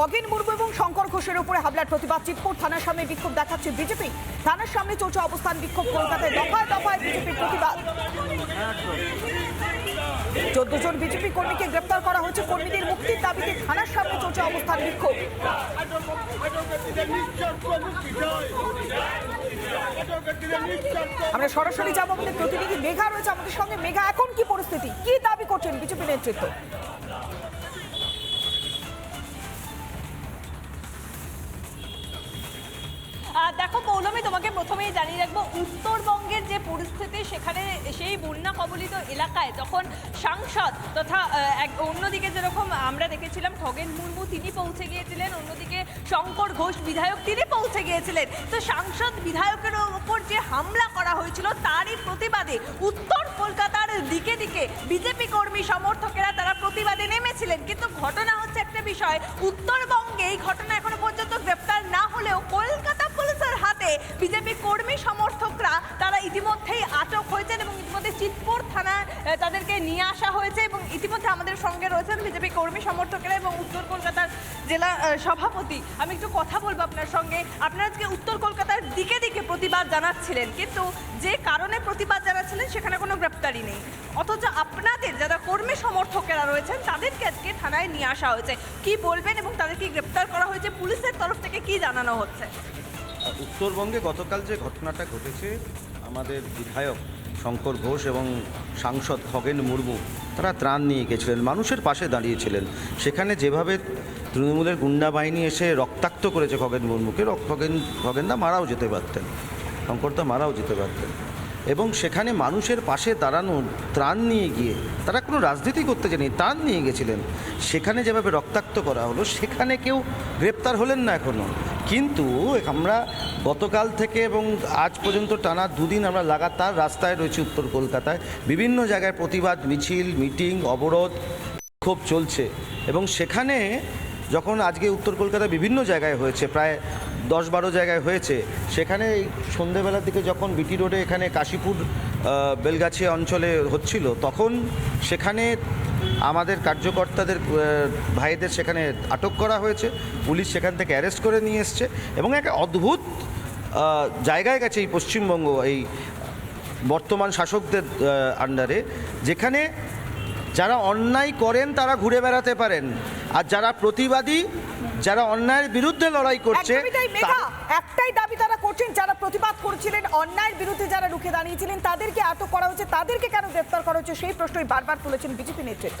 খগেন মুর্মু এবং শঙ্কর ঘোষের উপরে হামলার প্রতিবাদ। চিৎপুর থানার সামনে বিক্ষোভ দেখাচ্ছে বিজেপি। থানার সামনে চলছে অবস্থান বিক্ষোভ। কলকাতায় দফায় দফায় বিজেপির প্রতিবাদ। চোদ্দ জন বিজেপি কর্মীকে গ্রেপ্তার করা হয়েছে। কর্মীদের মুক্তির দাবিতে থানার সামনে চলছে অবস্থান বিক্ষোভ। আমরা সরাসরি যাব আমাদের প্রতিনিধি মেঘা রয়েছে আমাদের সঙ্গে। মেঘা, এখন কি পরিস্থিতি? কি দাবি করছেন বিজেপি নেতৃত্ব? দেখো পৌলমী, তোমাকে প্রথমেই জানিয়ে রাখব, উত্তরবঙ্গের যে পরিস্থিতি, সেখানে সেই বন্যা কবলিত এলাকায় যখন সাংসদ তথা এক, অন্যদিকে যেরকম আমরা দেখেছিলাম খগেন মুর্মু, তিনি পৌঁছে গিয়েছিলেন, অন্যদিকে শঙ্কর ঘোষ বিধায়ক, তিনি পৌঁছে গিয়েছিলেন। তো সাংসদ বিধায়কের ওপর যে হামলা করা হয়েছিল, তারই প্রতিবাদে উত্তর কলকাতার দিকে দিকে বিজেপি কর্মী সমর্থকেরা তারা প্রতিবাদে নেমেছিলেন। কিন্তু ঘটনা হচ্ছে একটা বিষয়, উত্তরবঙ্গে এই ঘটনা তাদেরকে নিয়ে আসা হয়েছে এবং ইতিমধ্যে আমাদের সঙ্গে রয়েছেন বিজেপি কর্মী সমর্থকেরা এবং উত্তর কলকাতার জেলা সভাপতি। আমি একটু কথা বলব আপনার সঙ্গে। আপনারা আজকে উত্তর কলকাতার দিকে দিকে প্রতিবাদ জানাচ্ছিলেন, কিন্তু যে কারণে প্রতিবাদ জানাচ্ছিলেন সেখানে কোনো গ্রেপ্তারি নেই। অথচ আপনাদের যারা কর্মী সমর্থকেরা রয়েছেন, তাদেরকে আজকে থানায় নিয়ে আসা হয়েছে। কি বলবেন এবং তাদেরকে গ্রেপ্তার করা হয়েছে? পুলিশের তরফ থেকে কি জানানো হচ্ছে? উত্তরবঙ্গে গতকাল যে ঘটনাটা ঘটেছে, আমাদের বিধায়ক শঙ্কর ঘোষ এবং সাংসদ খগেন মুর্মু, তারা ত্রাণ নিয়ে গেছিলেন, মানুষের পাশে দাঁড়িয়েছিলেন। সেখানে যেভাবে তৃণমূলের গুন্ডা বাহিনী এসে রক্তাক্ত করেছে খগেন মুর্মুকে খগেন, খগেনদা মারাও যেতে পারতেন। শঙ্করদা মারাও যেতে পারতেন। এবং সেখানে মানুষের পাশে দাঁড়ানো, ত্রাণ নিয়ে গিয়ে, তারা কোনো রাজনীতি করতে জানি ত্রাণ নিয়ে গেছিলেন। সেখানে যেভাবে রক্তাক্ত করা হলো, সেখানে কেউ গ্রেপ্তার হলেন না এখনও কিন্তু আমরা গতকাল থেকে এবং আজ পর্যন্ত টানা দুদিন আমরা লাগাতার রাস্তায় রয়েছি উত্তর কলকাতায়। বিভিন্ন জায়গায় প্রতিবাদ, মিছিল, মিটিং, অবরোধ, ক্ষোভ চলছে। এবং সেখানে যখন আজকে উত্তর কলকাতায় বিভিন্ন জায়গায় হয়েছে প্রায় দশ বারো জায়গায় হয়েছে সেখানে এই সন্ধেবেলার দিকে যখন বিটি রোডে এখানে কাশীপুর আহ, বেলগাছিয়া অঞ্চলে হচ্ছিল তখন সেখানে আমাদের কার্যকর্তাদের ভাইদের সেখানে আটক করা হয়েছে পুলিশ সেখান থেকে অ্যারেস্ট করে নিয়ে এসছে এবং একটা অদ্ভুত জায়গায় গেছে এই পশ্চিমবঙ্গ এই বর্তমান শাসকদের আন্ডারে যেখানে যারা অন্যায় করেন তারা ঘুরে বেড়াতে পারেন। আর যারা প্রতিবাদী যারা অন্যায়ের বিরুদ্ধে লড়াই করছে একটাই দাবি তারা করছেন যারা প্রতিবাদ করছিলেন অন্যায়ের বিরুদ্ধে যারা রুখে দাঁড়িয়েছিলেন তাদেরকে আটক করা হচ্ছে তাদেরকে কেন গ্রেফতার করা হচ্ছে সেই প্রশ্নই বারবার তুলেছেন বিজেপি নেতৃত্ব।